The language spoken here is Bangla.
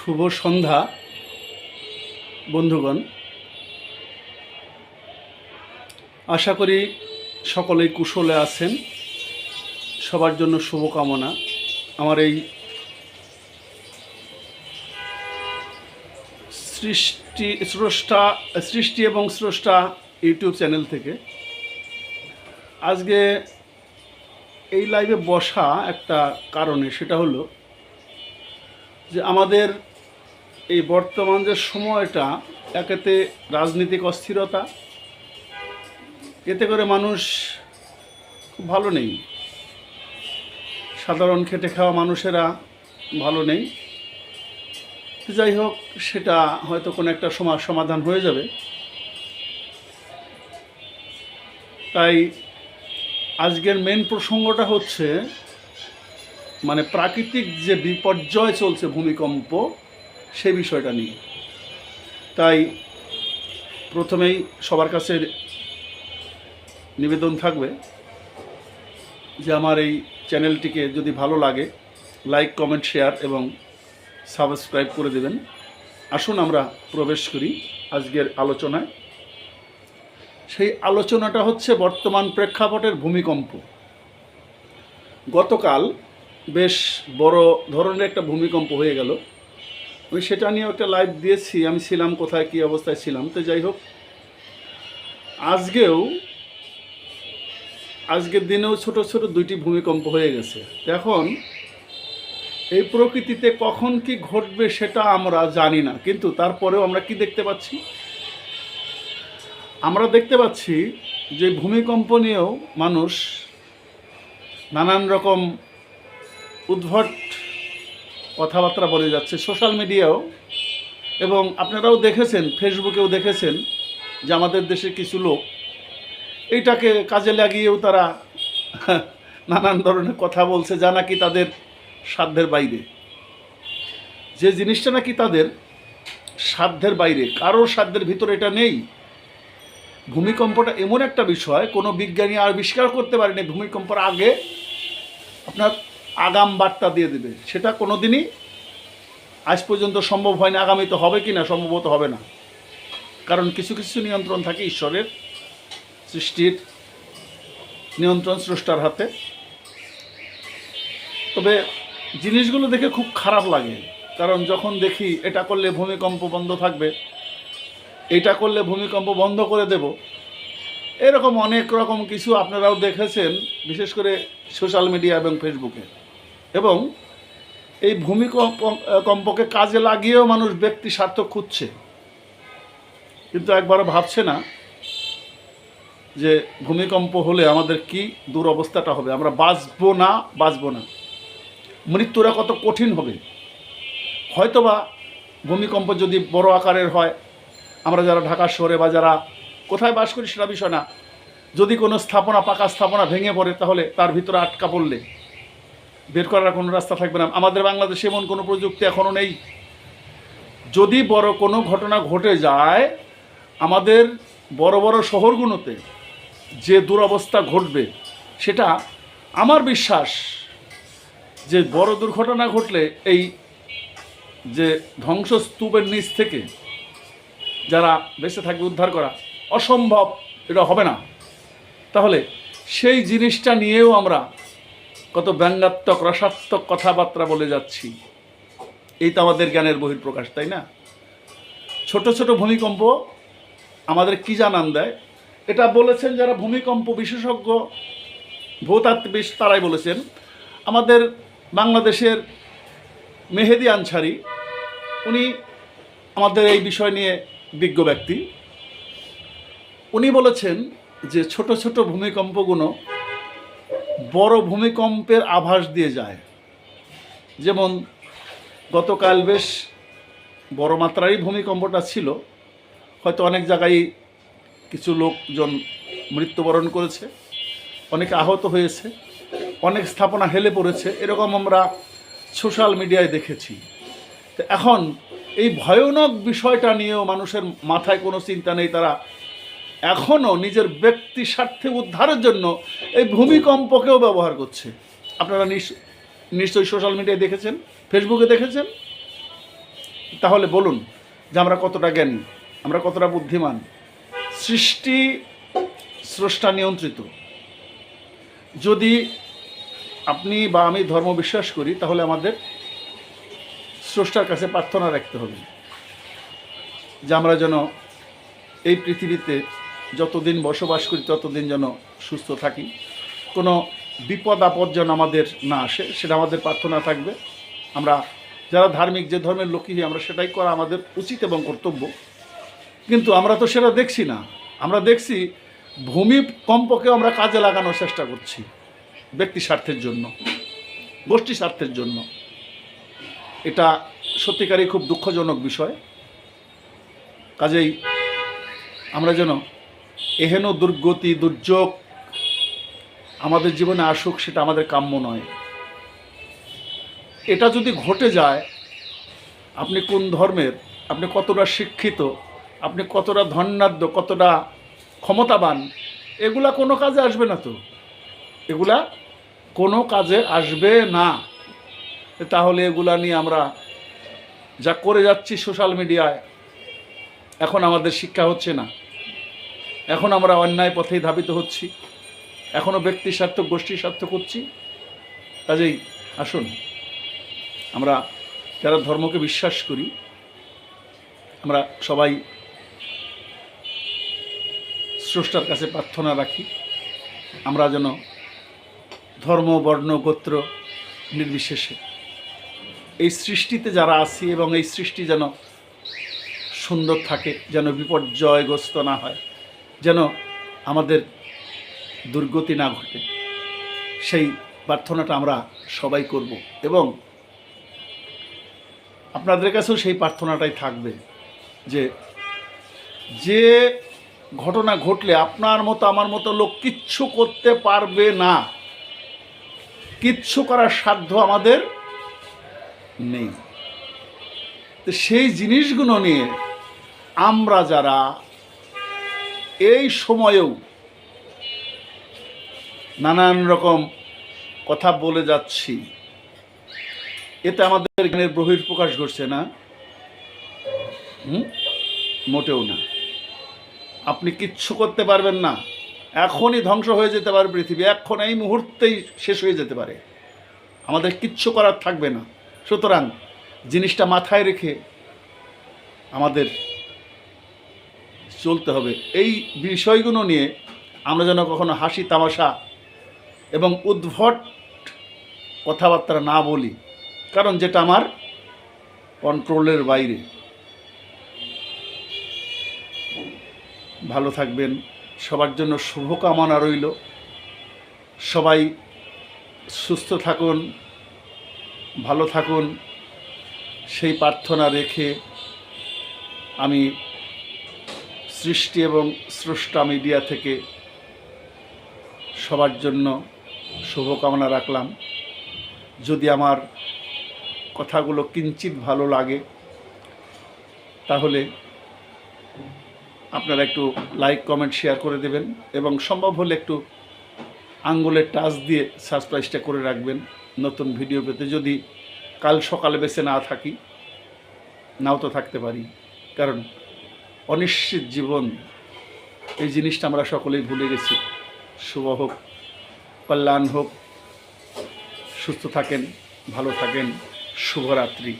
শুভ সন্ধ্যা, বন্ধুগণ। আশা করি সকলেই কুশলে আছেন। সবার জন্য শুভকামনা। আমার এই সৃষ্টি, স্রষ্টা, সৃষ্টি এবং স্রষ্টা ইউটিউব চ্যানেল থেকে আজকে এই লাইভে বসা একটা কারণে সেটা হলো যে আমাদের এই বর্তমান যে সময়টা, একেতে রাজনৈতিক অস্থিরতা, এতে করে মানুষ খুব ভালো নেই। সাধারণ খেটে খাওয়া মানুষেরা ভালো নেই। যাই হোক, সেটা হয়তো কোনো একটা সময় সমাধান হয়ে যাবে। তাই আজকের মেন প্রসঙ্গটা হচ্ছে মানে প্রাকৃতিক যে বিপর্যয় চলছে ভূমিকম্প সে বিষয়টা নিয়ে। তাই প্রথমেই সবার কাছে নিবেদন থাকবে যে আমার এই চ্যানেলটিকে যদি ভালো লাগে, লাইক, কমেন্ট, শেয়ার এবং সাবস্ক্রাইব করে দেবেন। আসুন আমরা প্রবেশ করি আজকের আলোচনায়। সেই আলোচনাটা হচ্ছে বর্তমান প্রেক্ষাপটের ভূমিকম্প। গতকাল বেশ বড় ধরনের একটা ভূমিকম্প হয়ে গেল। আমি সেটা নিয়ে একটা লাইভ দিয়েছি, আমি ছিলাম কোথায়, কী অবস্থায় ছিলাম, তো যাই হোক। আজকেও, আজকের দিনেও ছোট ছোট দুইটি ভূমিকম্প হয়ে গেছে। এখন, এই প্রকৃতিতে কখন কি ঘটবে সেটা আমরা জানি না, কিন্তু তারপরেও আমরা কি দেখতে পাচ্ছি? আমরা দেখতে পাচ্ছি যে ভূমিকম্প নিয়েও মানুষ নানান রকম উদ্ভট কথাবার্তা বলে যাচ্ছে সোশ্যাল মিডিয়াও। এবং আপনারাও দেখেছেন, ফেসবুকেও দেখেছেন যে আমাদের দেশের কিছু লোক এইটাকে কাজে লাগিয়েও তারা নানান ধরনের কথা বলছে, যা নাকি তাদের সাধ্যের বাইরে। যে জিনিসটা নাকি তাদের সাধ্যের বাইরে, কারোর সাধ্যের ভিতরে এটা নেই। ভূমিকম্পটা এমন একটা বিষয়, কোনো বিজ্ঞানী আবিষ্কার করতে পারেনি, ভূমিকম্পের আগে আপনার আগাম বার্তা দিয়ে দেবে। সেটা কোনো দিনই আজ পর্যন্ত সম্ভব হয়নি আগামীতে হবে কি না সম্ভবত হবে না। কারণ কিছু কিছু নিয়ন্ত্রণ থাকে ঈশ্বরের সৃষ্টির নিয়ন্ত্রণ স্রষ্টার হাতে। তবে জিনিসগুলো দেখে খুব খারাপ লাগে। কারণ যখন দেখি এটা করলে ভূমিকম্প বন্ধ থাকবে, এটা করলে ভূমিকম্প বন্ধ করে দেব, এরকম অনেক রকম কিছু আপনারাও দেখেছেন, বিশেষ করে সোশ্যাল মিডিয়া এবং ফেসবুকে। এবং এই ভূমিকম্প, কম্পকে কাজে লাগিয়েও মানুষ ব্যক্তি স্বার্থ খুঁজছে। কিন্তু একবারও ভাবছে না যে ভূমিকম্প হলে আমাদের কি দুরবস্থাটা হবে। আমরা বাঁচবো না বাঁচবো না। মৃত্যুরা কত কঠিন হবে। হয়তোবা ভূমিকম্প যদি বড় আকারের হয়, আমরা যারা ঢাকা শহরে বা যারা কোথায় বাস করি সেটা বিষয় না। যদি কোনো স্থাপনা, পাকা স্থাপনা ভেঙে পড়ে, তাহলে তার ভিতরে আটকা পড়লে বের করার কোনো রাস্তা থাকবে না। আমাদের বাংলাদেশে এমন কোনো প্রযুক্তি এখনও নেই। যদি বড় কোনো ঘটনা ঘটে যায়, আমাদের বড় বড় শহরগুলোতে যে দুরবস্থা ঘটবে, সেটা আমার বিশ্বাস যে বড় দুর্ঘটনা ঘটলে এই যে ধ্বংসস্তূপের নিচ থেকে যারা বেঁচে থাকবে উদ্ধার করা অসম্ভব, এটা হবে না। তাহলে সেই জিনিসটা নিয়েও আমরা কত ব্যঙ্গাত্মক, রসাত্মক কথাবার্তা বলে যাচ্ছি। এই তো আমাদের জ্ঞানের বহির্প্রকাশ তাই না? ছোট ছোট ভূমিকম্প আমাদের কি জানান দেয়? এটা বলেছেন যারা ভূমিকম্প বিশেষজ্ঞ, ভূতাত্ত্বিক তারাই বলেছেন। আমাদের বাংলাদেশের মেহেদি আনসারি, উনি আমাদের এই বিষয় নিয়ে বিজ্ঞ ব্যক্তি। উনি বলেছেন যে ছোট ছোট ভূমিকম্পগুলো বড় ভূমিকম্পের আভাস দিয়ে যায়। যেমন গতকাল বেশ বড় মাত্রারই ভূমিকম্পটা ছিল। হয়তো অনেক জায়গায় কিছু লোকজন মৃত্যুবরণ করেছে, অনেকে আহত হয়েছে, অনেক স্থাপনা হেলে পড়েছে, এরকম আমরা সোশ্যাল মিডিয়ায় দেখেছি। তো এখন এই ভয়ানক বিষয়টা নিয়েও মানুষের মাথায় কোনো চিন্তা নেই, তারা এখনও নিজের ব্যক্তি স্বার্থে উদ্ধারের জন্য এই ভূমিকম্পকেও ব্যবহার করছে। আপনারা নিশ্চয়ই সোশ্যাল মিডিয়ায় দেখেছেন ফেসবুকে দেখেছেন? তাহলে বলুন যে আমরা কতটা জ্ঞানী, আমরা কতটা বুদ্ধিমান। সৃষ্টি স্রষ্টা নিয়ন্ত্রিত। যদি আপনি বা আমি ধর্ম বিশ্বাস করি, তাহলে আমাদের স্রষ্টার কাছে প্রার্থনা রাখতে হবে যে আমরা যেন এই পৃথিবীতে যতদিন বসবাস করি, ততদিন যেন সুস্থ থাকি। কোনো বিপদ, আপদ যেন আমাদের না আসে, সেটা আমাদের প্রার্থনা থাকবে। আমরা যারা ধার্মিক, যে ধর্মের লোকই আমরা সেটাই করা আমাদের উচিত এবং কর্তব্য। কিন্তু আমরা তো সেটা দেখছি না। আমরা দেখছি ভূমিকম্পকে আমরা কাজে লাগানোর চেষ্টা করছি ব্যক্তি স্বার্থের জন্য, গোষ্ঠী স্বার্থের জন্য। এটা সত্যিকারই খুব দুঃখজনক বিষয়। কাজেই আমরা যেন এহেন দুর্গতি, দুর্যোগ আমাদের জীবনে আসুক, সেটা আমাদের কাম্য নয়। এটা যদি ঘটে যায়, আপনি কোন ধর্মের, আপনি কতটা শিক্ষিত, আপনি কতটা ধন্যাঢ্য কতটা ক্ষমতাবান, এগুলা কোনো কাজে আসবে না তো। এগুলা কোনো কাজে আসবে না। তাহলে এগুলা নিয়ে আমরা যা করে যাচ্ছি সোশ্যাল মিডিয়ায়, এখন আমাদের শিক্ষা হচ্ছে না। এখন আমরা অন্যায় পথেই ধাবিত হচ্ছি। এখনও ব্যক্তি স্বার্থ গোষ্ঠী স্বার্থ করছি কাজেই আসুন, আমরা যারা ধর্মকে বিশ্বাস করি, আমরা সবাই স্রষ্টার কাছে প্রার্থনা রাখি। আমরা যেন ধর্ম, বর্ণ, গোত্র নির্বিশেষে এই সৃষ্টিতে যারা আছি এবং এই সৃষ্টি যেন সুন্দর থাকে, যেন বিপর্যয়গ্রস্ত না হয়। যেন আমাদের দুর্গতি না ঘটে। সেই প্রার্থনাটা আমরা সবাই করব এবং আপনাদের কাছেও সেই প্রার্থনাটাই থাকবে যে যে ঘটনা ঘটলে আপনার মতো, আমার মতো লোক কিচ্ছু করতে পারবে না। কিচ্ছু করার সাধ্য আমাদের নেই। তো সেই জিনিসগুলো নিয়ে আমরা যারা এই সময়েও নানান রকম কথা বলে যাচ্ছি। এতে আমাদের জ্ঞানের বহির প্রকাশ ঘটছে না। মোটেও না। আপনি কিচ্ছু করতে পারবেন না। এখনই ধ্বংস হয়ে যেতে পারে পৃথিবী। এখন এই মুহূর্তেই শেষ হয়ে যেতে পারে। আমাদের কিচ্ছু করার থাকবে না। সুতরাং জিনিসটা মাথায় রেখে আমাদের চলতে হবে। এই বিষয়গুলো নিয়ে আমরা যেন কখনো হাসি, তামাশা এবং উদ্ভট কথাবার্তা না বলি। কারণ যেটা আমার কন্ট্রোলের বাইরে। ভালো থাকবেন। সবার জন্য শুভকামনা রইল। সবাই সুস্থ থাকুন, ভালো থাকুন। সেই প্রার্থনা রেখে আমি সৃষ্টি এবং স্রষ্টা মিডিয়া থেকে সবার জন্য শুভকামনা রাখলাম। যদি আমার কথাগুলো কিঞ্চিত ভালো লাগে, তাহলে আপনারা একটু লাইক কমেন্ট শেয়ার করে দেবেন এবং সম্ভব হলে একটু আঙ্গুলের টাচ দিয়ে সাবস্ক্রাইবটা করে রাখবেন। নতুন ভিডিও পেতে যদি কাল সকালে বেছে না থাকি, নাও তো থাকতে পারি। কারণ অনিশ্চিত জীবন, এই জিনিসটা আমরা সকলেই ভুলে গেছি। শুভ হোক, কল্যাণ হোক, সুস্থ থাকেন, ভালো থাকেন, শুভরাত্রি।